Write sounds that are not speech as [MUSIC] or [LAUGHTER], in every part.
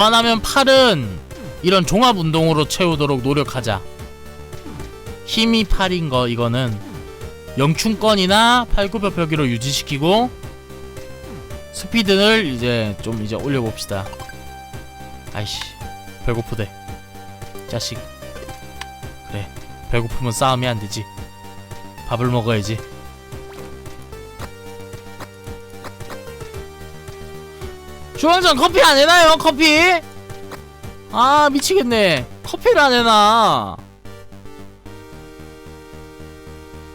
웬만하면 팔은 이런 종합 운동으로 채우도록 노력하자. 힘이 8인 거 이거는 영충권이나 팔굽혀펴기로 유지시키고 스피드를 이제 좀 이제 올려봅시다. 아이씨 배고프대. 자식. 그래 배고프면 싸움이 안 되지. 밥을 먹어야지. 주원장 커피 안 해나요? 커피? 아 미치겠네. 커피를 안 해나.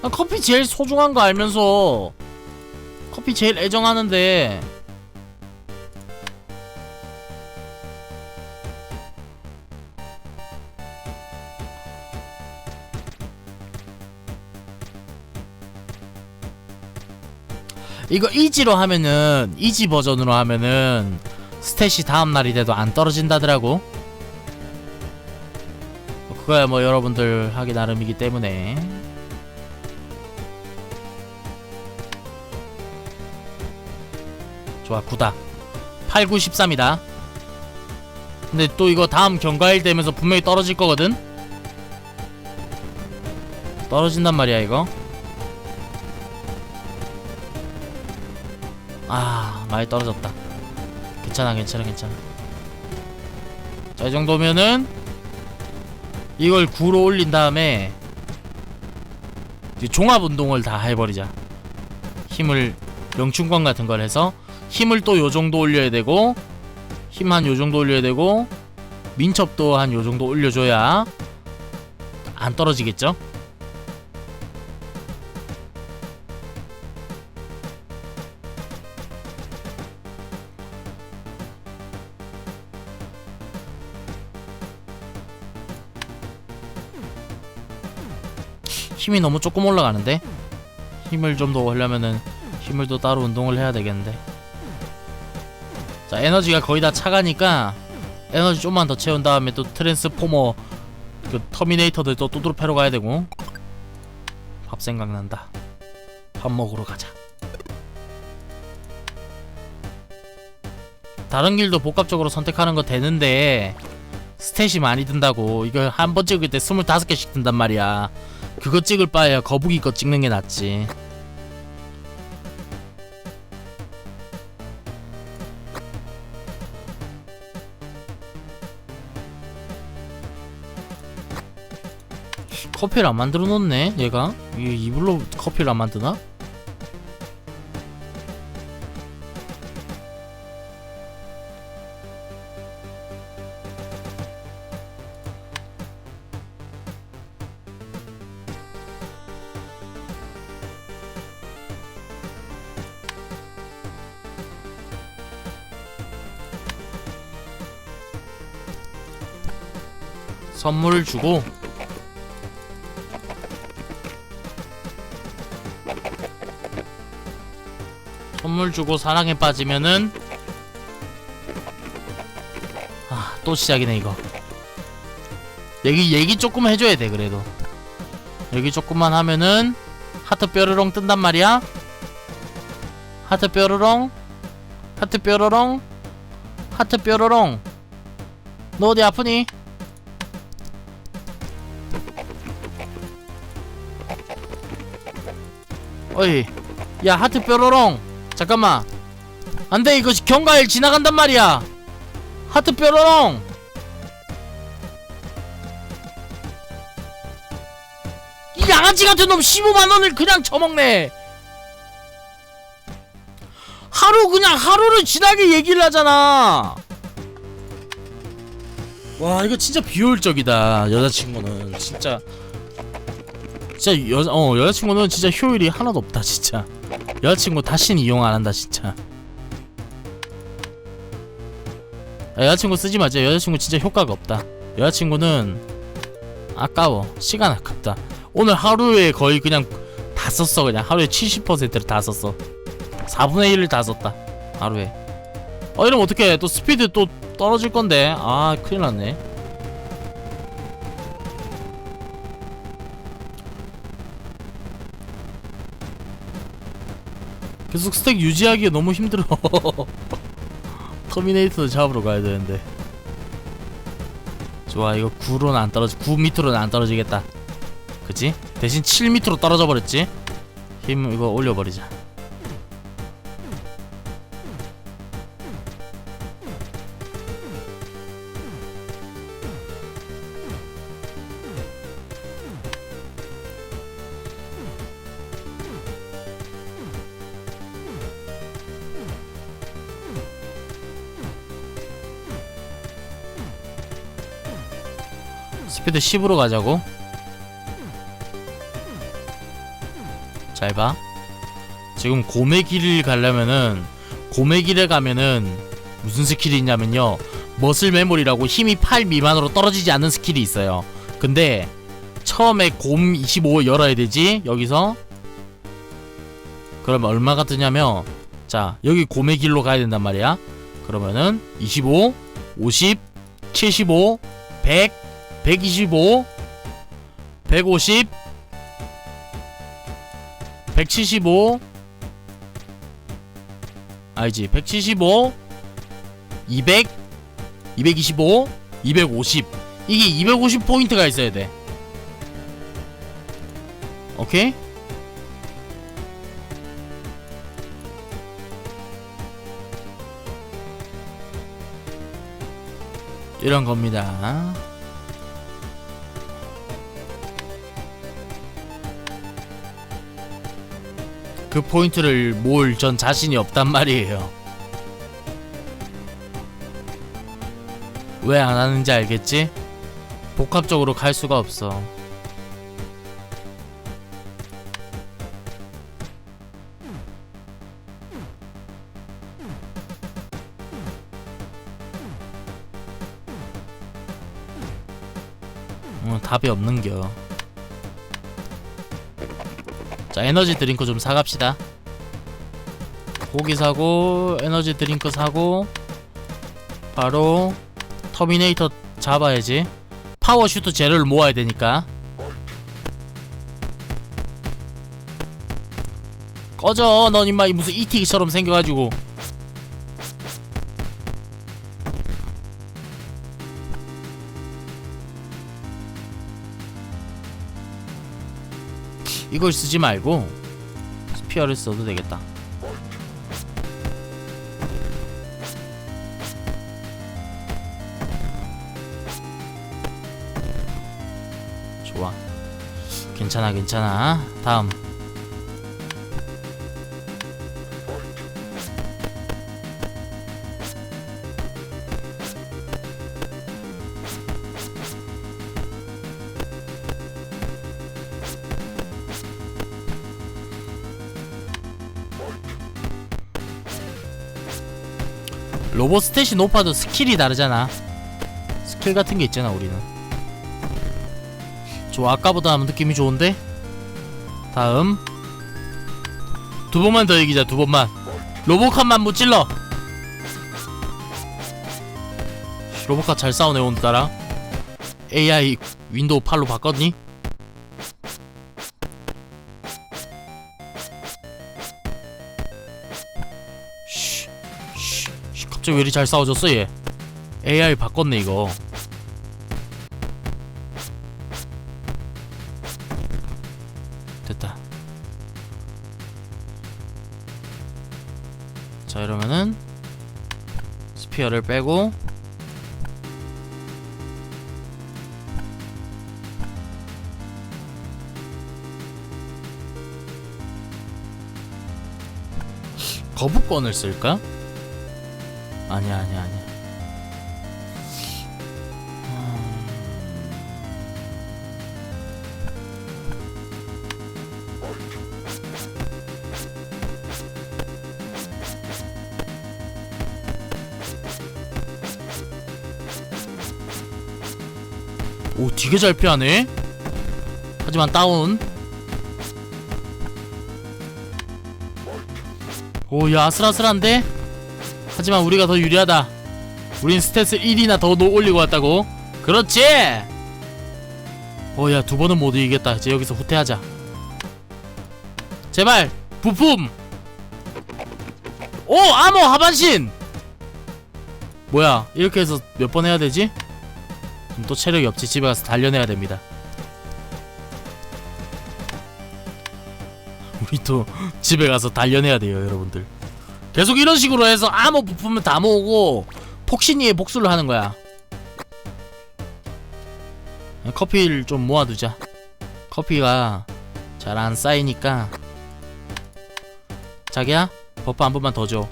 나 커피 제일 소중한 거 알면서 커피 제일 애정하는데 이거 이지로 하면은 이지 버전으로 하면은 스탯이 다음 날이 돼도 안 떨어진다더라고. 그거야 뭐 여러분들 하기 나름이기 때문에. 좋아 9다. 8, 9, 13이다. 근데 또 이거 다음 경과일 되면서 분명히 떨어질 거거든? 떨어진단 말이야 이거 아 많이 떨어졌다. 괜찮아 괜찮아 괜찮아. 자 이 정도면은 이걸 9로 올린 다음에 이제 종합 운동을 다 해버리자. 힘을 명충권 같은 걸 해서 힘을 또 요 정도 올려야 되고 힘 한 요 정도 올려야 되고 민첩도 한 요 정도 올려줘야 안 떨어지겠죠? 힘이 너무 조금 올라가는데 힘을 좀더 하려면은 힘을 또 따로 운동을 해야 되겠는데. 자 에너지가 거의 다 차가니까 에너지 좀만 더 채운 다음에 또 트랜스포머 그 터미네이터들 또 두드러 패러 가야 되고. 밥 생각난다. 밥 먹으러 가자. 다른 길도 복합적으로 선택하는 거 되는데 스탯이 많이 든다고. 이거 한번 찍을 때 25개씩 든단 말이야 그거 찍을 바에야 거북이 거 찍는 게 낫지 커피를 안 만들어 놓네 얘가 이게 이불로 커피를 안 만드나? 선물을 주고 선물 주고 사랑에 빠지면은 아 또 시작이네 이거. 얘기 얘기 조금 해줘야 돼 그래도. 얘기 조금만 하면은 하트 뾰로롱 뜬단 말이야. 하트 뾰로롱 하트 뾰로롱 하트 뾰로롱 너 어디 아프니? 어이 야 하트 뾰로롱. 잠깐만. 안돼 이거 경과일 지나간단 말이야. 하트 뾰로롱. 이 양아치 같은 놈 15만원을 그냥 처먹네. 하루 그냥 하루를 지나게 얘기를 하잖아. 와 이거 진짜 비효율적이다 여자친구는. 진짜 진짜 여, 어, 여자친구는 진짜 효율이 하나도 없다 진짜. 여자친구 다시는 이용 안 한다 진짜. 야, 여자친구 쓰지 마자. 여자친구 진짜 효과가 없다. 여자친구는 아까워. 시간 아깝다. 오늘 하루에 거의 그냥 다 썼어 그냥. 하루에 70%를 다 썼어. 4분의 1을 다 썼다 하루에. 어 이러면 어떡해? 또 스피드 또 떨어질 건데. 아 큰일 났네 계속 스택 유지하기에 너무 힘들어 [LAUGHS] 터미네이터도 잡으러 가야 되는데 좋아 이거 9로는 안 떨어지 9 밑으로는 안 떨어지겠다 그치? 대신 7 밑으로 떨어져 버렸지? 힘 이거 올려버리자 스피드 10으로 가자고 잘 봐. 지금 곰의 길을 가려면은 길에 가면은 무슨 스킬이 있냐면요. 머슬 메모리라고 힘이 8 미만으로 떨어지지 않는 스킬이 있어요. 근데 처음에 곰 25 열어야 되지. 여기서 그러면 얼마가 뜨냐면 자, 여기 곰의 길로 가야 된단 말이야. 그러면은 25, 50, 75, 100, 125, 150, 175 알지? 175 200 225 250 이게 250 포인트가 있어야 돼. 오케이? 이런 겁니다 그 포인트를 모을 전 자신이 없단 말이에요. 왜 안 하는지 알겠지? 복합적으로 갈 수가 없어. 어, 답이 없는겨. 자 에너지 드링크 좀 사갑시다. 고기 사고 에너지 드링크 사고 바로 터미네이터 잡아야지. 파워슈트 재료를 모아야 되니까. 꺼져 넌 임마. 이 무슨 이티기처럼 생겨가지고 이걸 쓰지 말고 스피어를 써도 되겠다. 좋아. 괜찮아, 괜찮아. 다음. 로봇 스탯이 높아도 스킬이 다르잖아. 스킬 같은 게 있잖아, 우리는. 좋아, 아까보다 느낌이 좋은데? 다음. 두 번만 더 이기자, 두 번만. 로보캅만 못 찔러! 씨, 로보캅 잘 싸우네, 오늘따라. AI 윈도우 8로 바꿨니? 쉬, 갑자기 왜 이리 잘 싸워졌어 얘. AI 바꿨네 이거. 됐다. 자 이러면은 스피어를 빼고 거부권을 쓸까? 아니야 아니야 아니야 오 되게 잘 피하네. 하지만 다운. 오야 아슬아슬한데 하지만 우리가 더 유리하다. 우린 스탯을 1이나 더 노- 올리고 왔다고. 그렇지. 어야 두 번은 못 이기겠다. 이제 여기서 후퇴하자. 제발 부품. 오 암호 하반신. 뭐야 이렇게 해서 몇 번 해야 되지? 그럼 또 체력이 없지 집에 가서 단련해야 됩니다 우리 또 [LAUGHS] 집에 가서 단련해야 돼요 여러분들 계속 이런 식으로 해서 아무 부품을 다 모으고 폭신이의 복수를 하는 거야. 커피를 좀 모아두자. 커피가 잘 안 쌓이니까. 자기야 버프 한 번만 더줘.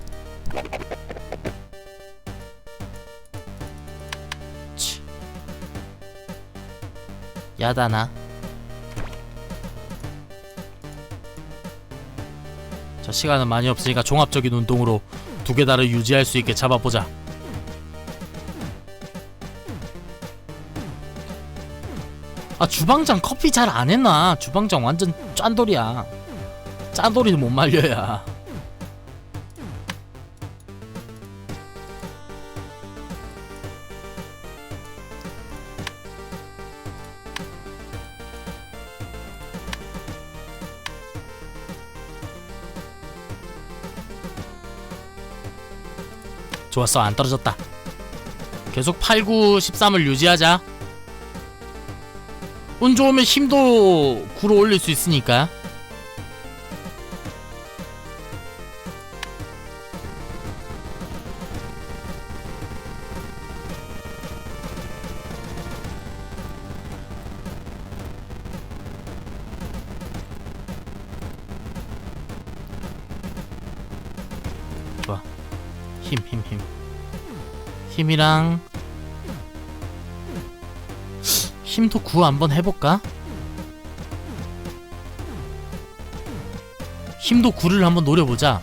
치. 야다나 시간은 많이 없으니까 종합적인 운동으로 두 개 다를 유지할 수 있게 잡아보자. 아 주방장 커피 잘 안 했나? 주방장 완전 짠돌이야. 짠돌이는 못 말려야 좋았어 안 떨어졌다. 계속 8, 9, 13을 유지하자. 운 좋으면 힘도 9로 올릴 수 있으니까 힘이랑 힘도 9 한번 해볼까? 힘도 9를 한번 노려보자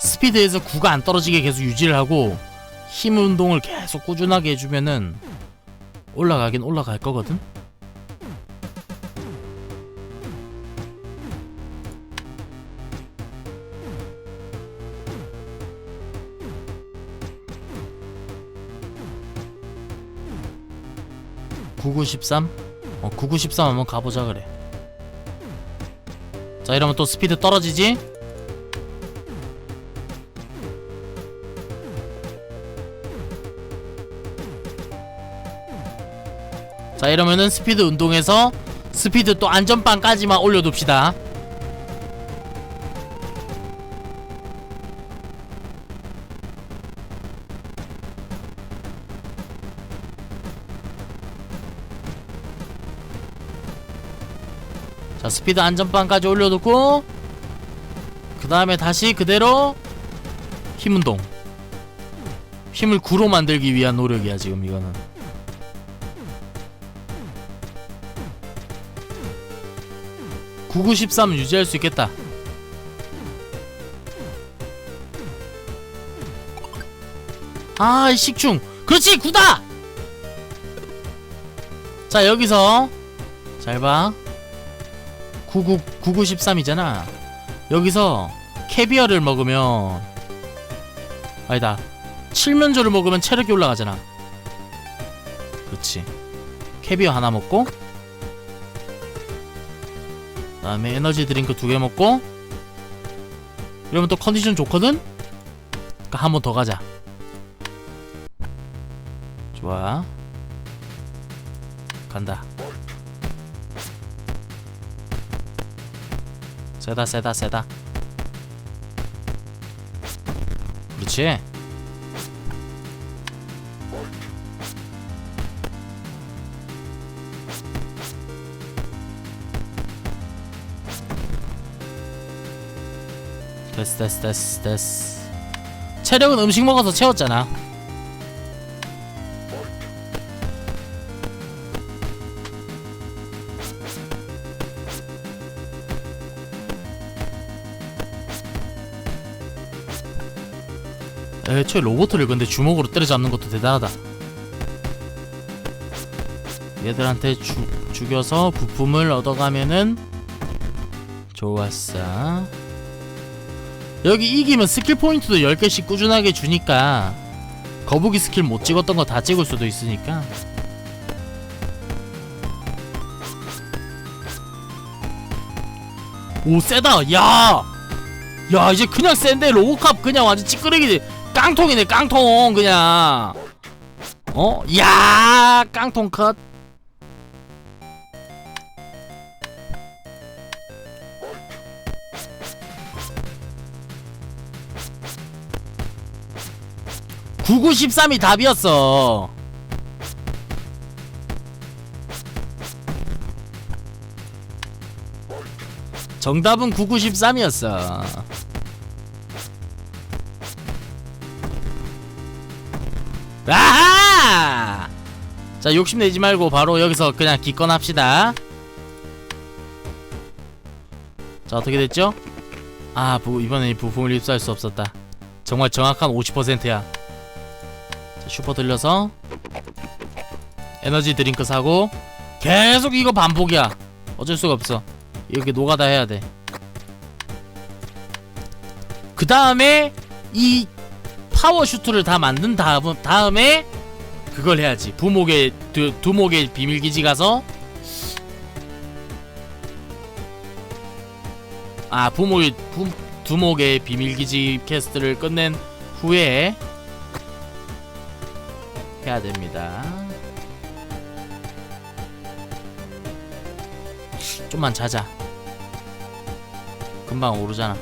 스피드에서 9가 안 떨어지게 계속 유지를 하고 힘 운동을 계속 꾸준하게 해주면은 올라가긴 올라갈 거거든? (9913) 어 (9913) 한번 가보자 그래. 자 이러면 또 스피드 떨어지지? 자 이러면은 스피드 운동에서 스피드 또 안전빵까지만 올려둡시다 스피드 안전빵까지 올려놓고 그 다음에 다시 그대로 힘 운동. 힘을 9로 만들기 위한 노력이야 지금 이거는. (9913) 유지할 수 있겠다. 아 식충. 그렇지 9다! 자 여기서 잘봐 99, 9913이잖아. 여기서 캐비어를 먹으면 아니다. 칠면조를 먹으면 체력이 올라가잖아. 그렇지 캐비어 하나 먹고 그 다음에 에너지 드링크 두 개 먹고 이러면 또 컨디션 좋거든? 그니까 한 번 더 가자. 좋아. 간다 세다 세다 세다. 그렇지? 됐어 됐어 됐어 됐어. 체력은 음식 먹어서 채웠잖아 애초에 로봇을 근데 주먹으로 때려잡는 것도 대단하다. 얘들한테 주, 죽여서 부품을 얻어가면은 좋았어. 여기 이기면 스킬 포인트도 10개씩 꾸준하게 주니까 거북이 스킬 못 찍었던 거 다 찍을 수도 있으니까. 오 세다! 야! 야 이제 그냥 센데 로보캅 그냥 완전 찌끄레기 깡통이네 깡통 그냥. 어? 야 깡통 컷. (9913이) 답이었어. 정답은 (9913이었어) 자 욕심내지 말고 바로 여기서 그냥 기권합시다. 자 어떻게 됐죠? 아 부, 이번엔 부품을 입수할 수 없었다. 정말 정확한 50%야. 자 슈퍼 들려서 에너지 드링크 사고 계속 이거 반복이야. 어쩔 수가 없어. 이렇게 노가다 해야 돼그 다음에 이 파워 슈트를 다 만든 다음, 다음에 그걸 해야지. 부목의 두, 두목의 비밀기지 가서 아 부목의 부, 두목의 비밀기지 퀘스트를 끝낸 후에 해야 됩니다. 좀만 자자. 금방 오르잖아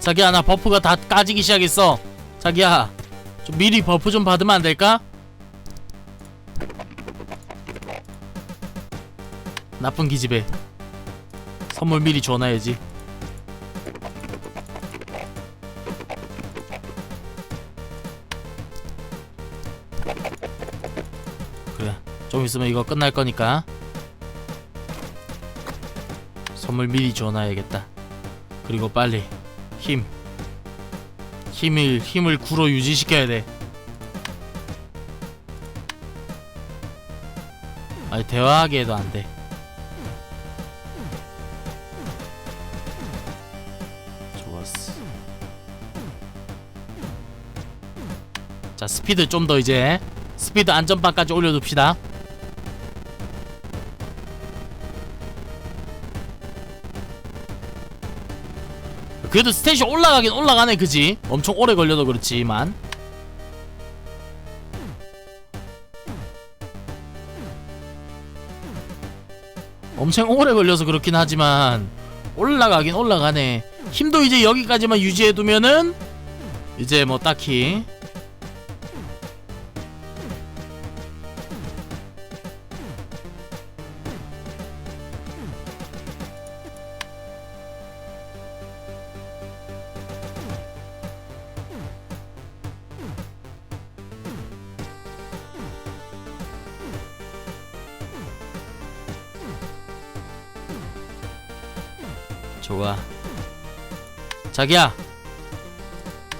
자기야 나 버프가 다 까지기 시작했어. 자기야 좀 미리 버프 좀 받으면 안 될까? 나쁜 기집애. 선물 미리 줘놔야지. 그래 좀 있으면 이거 끝날 거니까. 선물 미리 줘놔야겠다. 그리고 빨리 힘. 힘을 힘을 구로 유지시켜야 돼. 아니 대화하게 해도 안돼. 좋았어. 자 스피드 좀 더 이제. 스피드 안전빵까지 올려둡시다 그래도 스탯이 올라가긴 올라가네 그지? 엄청 오래 걸려도 그렇지만. 엄청 오래 걸려서 그렇긴 하지만 올라가긴 올라가네. 힘도 이제 여기까지만 유지해두면은 이제 뭐 딱히 좋아 자기야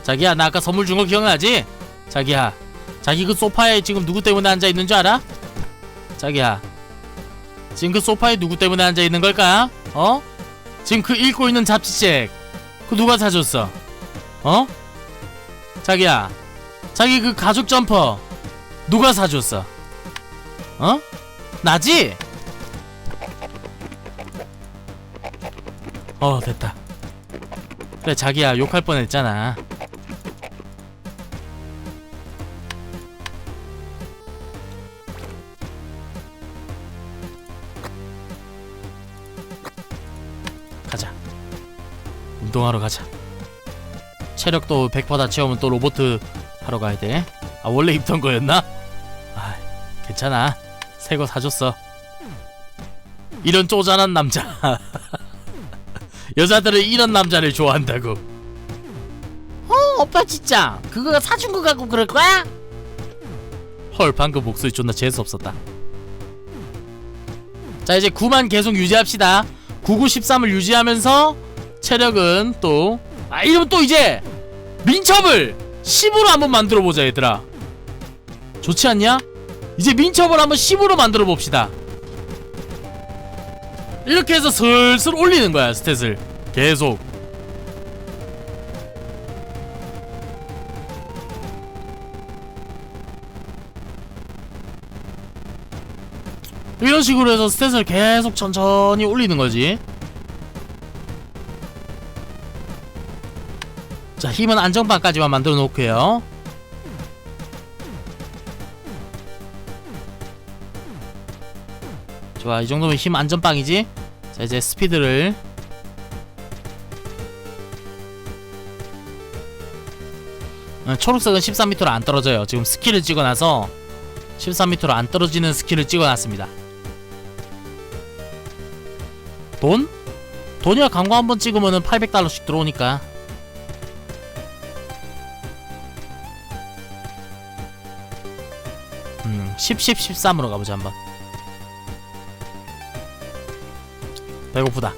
자기야 나 아까 선물 준 거 기억나지? 자기야 자기 그 소파에 지금 누구 때문에 앉아있는 줄 알아? 자기야 지금 그 소파에 누구 때문에 앉아있는 걸까? 어? 지금 그 읽고 있는 잡지책 그 누가 사줬어? 어? 자기야 자기 그 가죽 점퍼 누가 사줬어? 어? 나지? 어 됐다. 그래 자기야 욕할 뻔했잖아. 가자. 운동하러 가자. 체력도 100%다 채우면 또 로보트 하러 가야 돼 아 원래 입던 거였나? 아 괜찮아. 새 거 사줬어. 이런 쪼잔한 남자 [LAUGHS] 여자들은 이런 남자를 좋아한다고. 어, 오빠 진짜 그거 사준 거 갖고 그럴 거야? 헐, 방금 목소리 존나 재수 없었다. 자, 이제 9만 계속 유지합시다. 9913을 유지하면서 체력은 또 아, 이러면 또 이제 민첩을 10으로 한번 만들어 보자, 얘들아. 좋지 않냐? 이제 민첩을 한번 10으로 만들어 봅시다. 이렇게 해서 슬슬 올리는 거야 스탯을. 계속. 이런 식으로 해서 스탯을 계속 천천히 올리는 거지. 자 힘은 안정판까지만 만들어 놓고요 좋아. 이 정도면 힘 안전빵이지? 자 이제 스피드를. 어, 초록색은 13m로 안 떨어져요. 지금 스킬을 찍어놔서 13m로 안 떨어지는 스킬을 찍어놨습니다. 돈? 돈이야. 광고 한 번 찍으면은 800달러씩 들어오니까. 음, 10, 10, 13으로 가보자 한번 배고프다.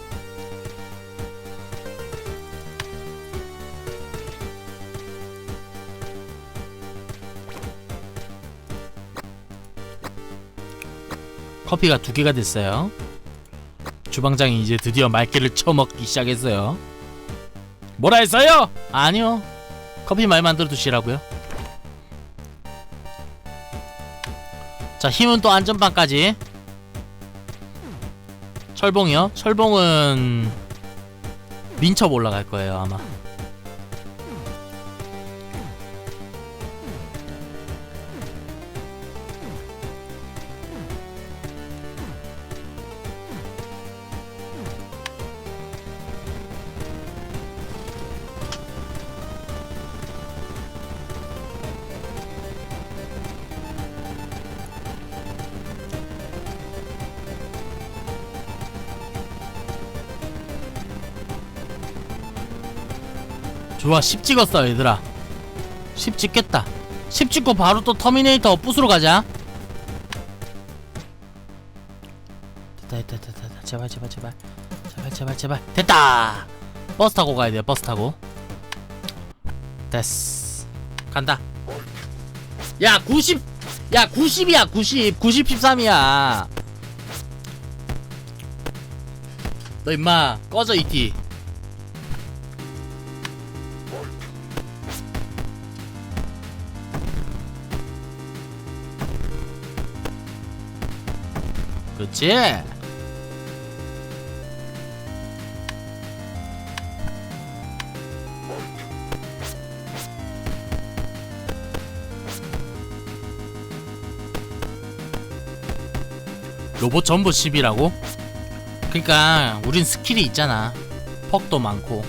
커피가 두 개가 됐어요. 주방장이 이제 드디어 말귀를 쳐먹기 시작했어요. 뭐라 했어요? 아니요. 커피 말 만들어 두시라고요. 자 힘은 또 안전빵까지 철봉이요? 철봉은 민첩 올라갈 거예요 아마 좋아 10 찍었어 얘들아. 10 찍겠다. 10 찍고 바로 또 터미네이터 부스로 가자. 됐다 됐다 됐다 됐다. 제발 제발 제발. 제발 제발 제발. 됐다! 버스 타고 가야 돼요 버스 타고. 됐어. 간다. 야 90! 야 90이야 90 90 13이야. 너 임마 꺼져 이티 그렇지? 로봇 전부 10이라고? 그니까 우린 스킬이 있잖아. 퍽도 많고.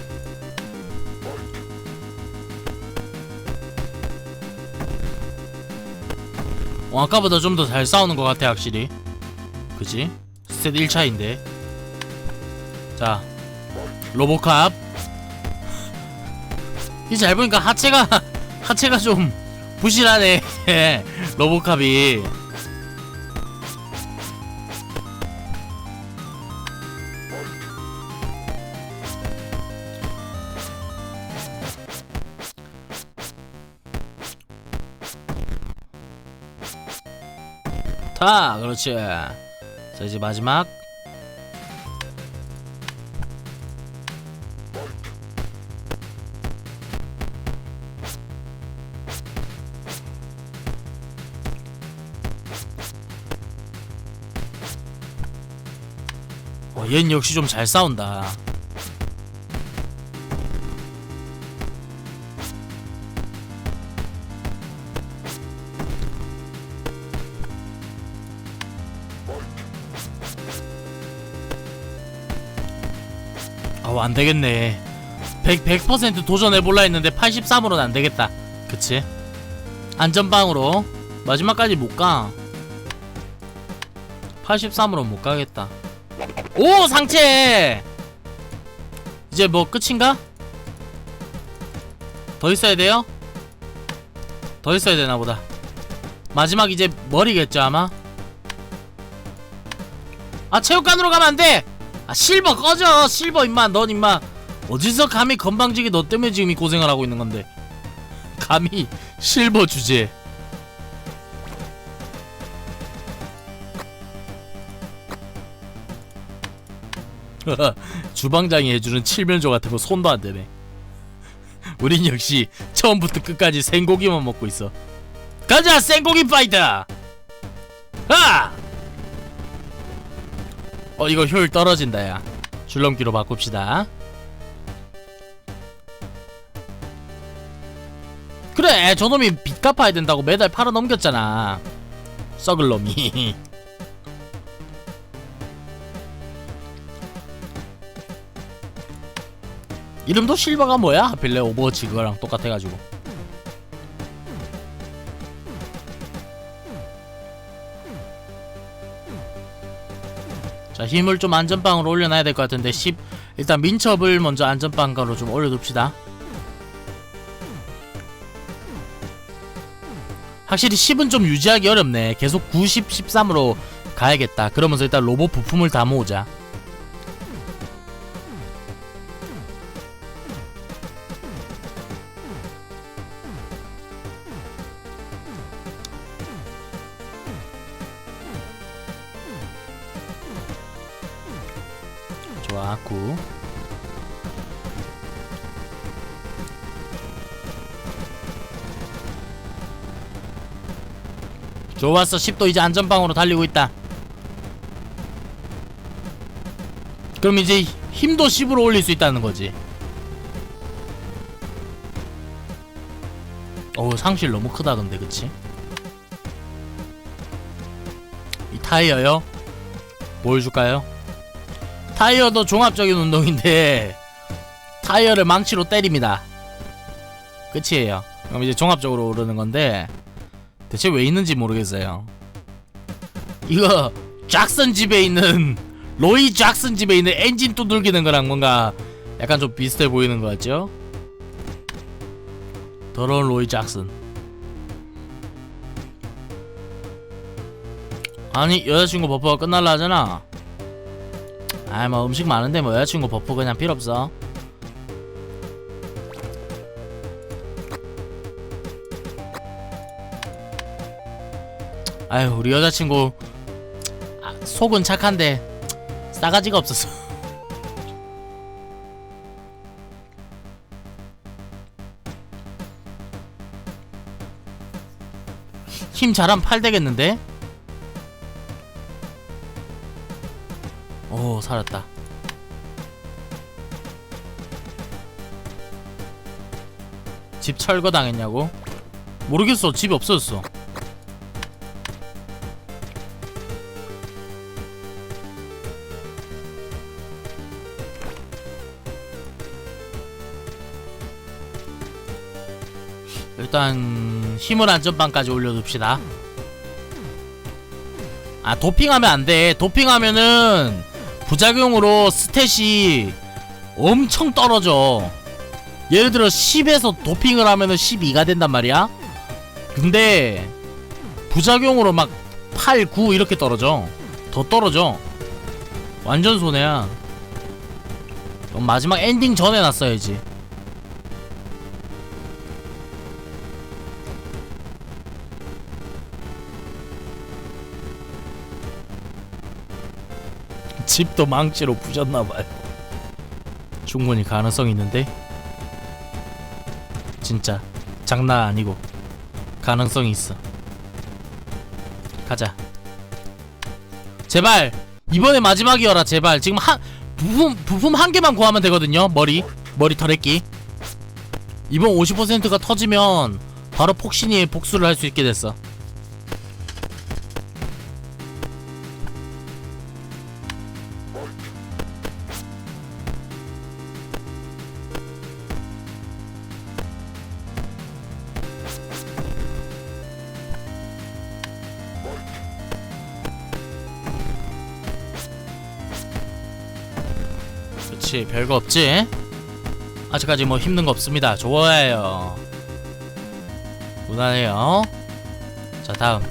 어, 아까보다 좀 더 잘 싸우는 것 같아 확실히 그지? 스탯 1차인데. 자 로보캅. 이 잘 보니까 하체가 [LAUGHS] 하체가 좀 부실하네. [LAUGHS] 로보캅이. 타 그렇지 자 이제 마지막. 어, 얜 역시 좀 잘 싸운다 안되겠네. 100, 100% 도전해볼라 했는데 83으로는 안되겠다. 그치? 안전방으로 마지막까지 못가. 83으로 못가겠다. 오 상체! 이제 뭐 끝인가? 더 있어야 돼요? 더 있어야 되나보다. 마지막 이제 머리겠죠 아마? 아 체육관으로 가면 안돼 아 실버 꺼져. 실버 임마 넌 임마. 어디서 감히 건방지게 너 때문에 지금 이 고생을 하고 있는 건데? 감히 실버 주제. [LAUGHS] 주방장이 해주는 칠면조 같은 거 손도 안 대네. 우린 역시 처음부터 끝까지 생고기만 먹고 있어. 가자 생고기 파이터! 하! 어 이거 효율 떨어진다 야. 줄넘기로 바꿉시다. 그래 저놈이 빚 갚아야 된다고 매달 팔아 넘겼잖아. 썩을 놈이. [LAUGHS] 이름도 실버가 뭐야? 하필래 오버워치 그거랑 똑같아가지고 자 힘을 좀 안전빵으로 올려놔야 될 것 같은데 10 일단 민첩을 먼저 안전빵가로 좀 올려둡시다. 확실히 10은 좀 유지하기 어렵네. 계속 90, 13으로 가야겠다. 그러면서 일단 로봇 부품을 다 모으자 좋았어 10도 이제 안전방으로 달리고 있다 그럼 이제 힘도 10으로 올릴 수 있다는 거지 어우 상실 너무 크다 근데 그치? 이 타이어요? 뭘 줄까요? 타이어도 종합적인 운동인데 타이어를 망치로 때립니다 끝이에요 그럼 이제 종합적으로 오르는 건데 대체 왜 있는지 모르겠어요. 이거 잭슨 집에 있는 로이 잭슨 집에 있는 엔진 두들기는 거랑 뭔가 약간 좀 비슷해 보이는 것 같죠? 더러운 로이 잭슨. 아니 여자친구 버퍼가 끝날라 하잖아. 아이 뭐 음식 많은데 뭐 여자친구 버프 그냥 필요 없어 아유 우리 여자친구 아, 속은 착한데 싸가지가 없었어 [LAUGHS] 힘 잘하면 팔 되겠는데? 오 살았다 집 철거 당했냐고? 모르겠어 집이 없어졌어 일단 힘을 안전빵까지 올려둡시다. 아 도핑하면 안돼. 도핑하면은 부작용으로 스탯이 엄청 떨어져. 예를 들어 10에서 도핑을 하면은 12가 된단 말이야. 근데 부작용으로 막 8, 9 이렇게 떨어져. 더 떨어져. 완전 손해야. 그럼 마지막 엔딩 전에 놨어야지 집도 망치로 부셨나봐요. 충분히 가능성 있는데 진짜 장난 아니고 가능성이 있어. 가자. 제발 이번에 마지막이어라 제발 지금 한 부품 부품 한 개만 구하면 되거든요 머리 머리 털했기 이번 50%가 터지면 바로 폭신이의 복수를 할 수 있게 됐어 그렇지 별거 없지? 아직까지 뭐 힘든 거 없습니다. 좋아요. 무난해요. 자 다음.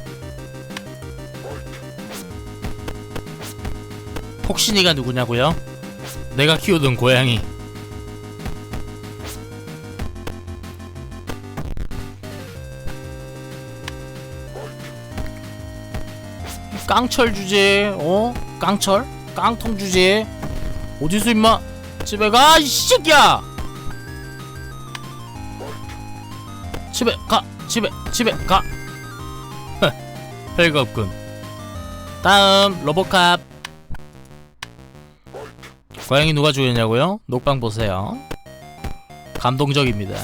폭신이가 누구냐고요? 내가 키우던 고양이. 깡철 주제 어? 깡철? 깡통 주제? 어디서 임마 집에 가 이 새끼야! 집에 가 집에 집에 가. 별거 없군. 다음 로보캅. 고양이 누가 죽였냐고요? 녹방 보세요. 감동적입니다